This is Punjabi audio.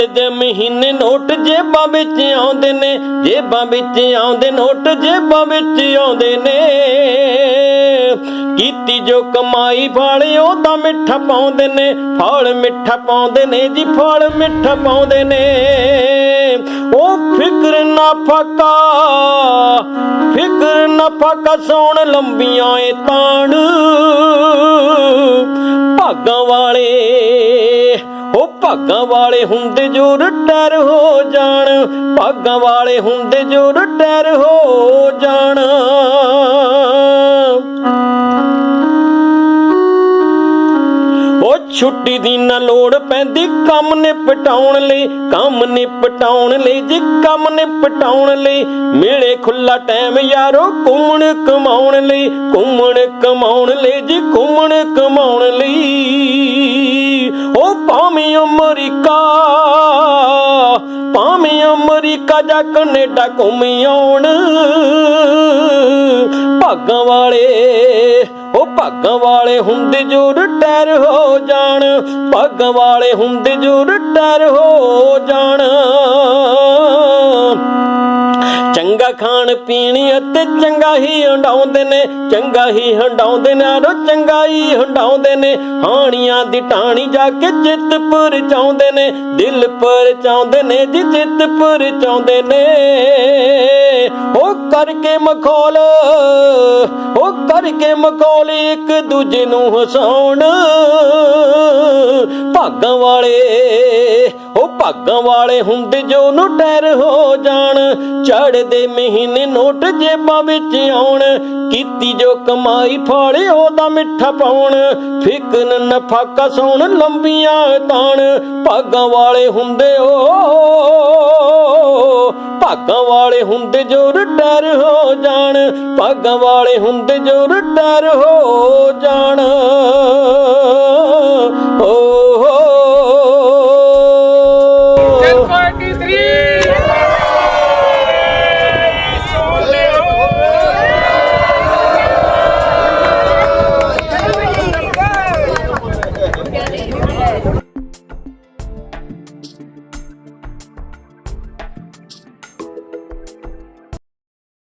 ਚੜਦੇ ਮਹੀਨੇ ਨੋਟ ਜੇਬਾਂ ਵਿੱਚ ਆਉਂਦੇ ਨੇ, ਜੇਬਾਂ ਵਿੱਚ ਆਉਂਦੇ ਨੋਟ ਜੇਬਾਂ ਵਿੱਚ ਆਉਂਦੇ ਨੇ। ਕੀਤੀ ਜੋ ਕਮਾਈ ਫਲ ਤਾਂ ਮਿੱਠਾ ਪਾਉਂਦੇ ਨੇ। ਫਲ ਮਿੱਠਾ ਪਾਉਂਦੇ ਨੇ ਜੀ, ਫਲ ਮਿੱਠਾ ਪਾਉਂਦੇ ਨੇ। ਉਹ ਫਿਕਰ ਨਾ ਫਕਾ, ਫਿਕਰ ਨਾ ਫਕਾ, ਸੋਣ ਲੰਬੀਆਂ ਏ ਤਾਣ। ਭਾਗਾਂ ਵਾਲੇ ਭਾਗਾਂ ਵਾਲੇ ਹੁੰਦੇ ਜੋ ਰਿਟਾਇਰ ਹੋ ਜਾਣ, ਭਾਗਾਂ ਵਾਲੇ ਹੁੰਦੇ ਜੋ ਰਿਟਾਇਰ ਹੋ ਜਾਣ। ਛੁੱਟੀ ਦੀ ਨਾ ਲੋੜ ਪੈਂਦੀ ਕੰਮ ਨਿਪਟਾਉਣ ਲਈ, ਕੰਮ ਨਿਪਟਾਉਣ ਲਈ, ਜੀ ਕੰਮ ਨਿਪਟਾਉਣ ਲਈ, ਮਿਲੇ ਖੁੱਲਾ ਟਾਈਮ ਯਾਰੋ ਘੁੰਮਣ ਕਮਾਉਣ ਲਈ, ਘੁੰਮਣ ਕਮਾਉਣ ਲਈ, ਜੀ ਘੁੰਮਣ ਕਮਾਉਣ ਲਈ। ਅਮਰੀਕਾ, ਭਾਵੇਂ ਅਮਰੀਕਾ ਜਾਂ ਕੈਨੇਡਾ ਘੁੰਮ ਆਉਣ। ਭਾਗਾਂ ਵਾਲੇ, ਉਹ ਭਾਗਾਂ ਵਾਲੇ ਹੁੰਦੇ ਜੋ ਰਿਟਾਇਰ ਹੋ ਜਾਣ। ਭਾਗਾਂ ਵਾਲੇ ਹੁੰਦੇ ਜੋ ਰਿਟਾਇਰ ਹੋ ਜਾਣ। ਚੰਗਾ ਖਾਣ ਪੀਣ ਅਤੇ ਚੰਗਾ ਹੀ ਹੰਡਾਉਂਦੇ ਨੇ, ਚੰਗਾ ਹੀ ਹੰਡਾਉਂਦੇ ਨੇ ਰੋ ਚੰਗਾ ਹੀ ਹੰਡਾਉਂਦੇ ਨੇ। ਹਾਣੀਆਂ ਦੀ ਟਾਣੀ ਜਾ ਕੇ ਚਿੱਤ ਪਰ ਚਾਉਂਦੇ ਨੇ, ਦਿਲ ਪਰ ਚਾਉਂਦੇ ਨੇ, ਜੀ ਚਿੱਤ ਪਰ ਚਾਉਂਦੇ ਨੇ। ਉਹ ਕਰਕੇ ਮਖੌਲ ਉਹ ਕਰਕੇ ਮਖੌਲ ਇੱਕ ਦੂਜੇ ਨੂੰ ਹਸਾਉਣ। ਭਾਗਾਂ ਵਾਲੇ ਉਹ ਭਾਗਾਂ ਵਾਲੇ ਹੁੰਦੇ ਜੋ ਨੂੰ ਟੈਰ ਹੋ ਜਾਣ। ਚੜਦੇ ਮਹੀਨੇ ਨੋਟ ਜੇਬਾਂ ਵਿੱਚ ਆਉਣ। ਕੀਤੀ ਜੋ ਕਮਾਈ ਫਾੜੇ ਉਹਦਾ ਮਿੱਠਾ ਪਾਉਣ। ਫਿਕਰ ਨਫਾ ਕਸੌਣ ਲੰਬੀਆਂ ਤਾਣ। ਭਾਗਾਂ ਵਾਲੇ ਹੁੰਦੇ ਓ, ਭਾਗਾਂ ਵਾਲੇ ਹੁੰਦੇ ਜੋ ਰਿਟਾਇਰ ਹੋ ਜਾਣ। ਭਾਗਾਂ ਵਾਲੇ ਹੁੰਦੇ ਜੋ ਰਿਟਾਇਰ ਹੋ ਜਾਣ।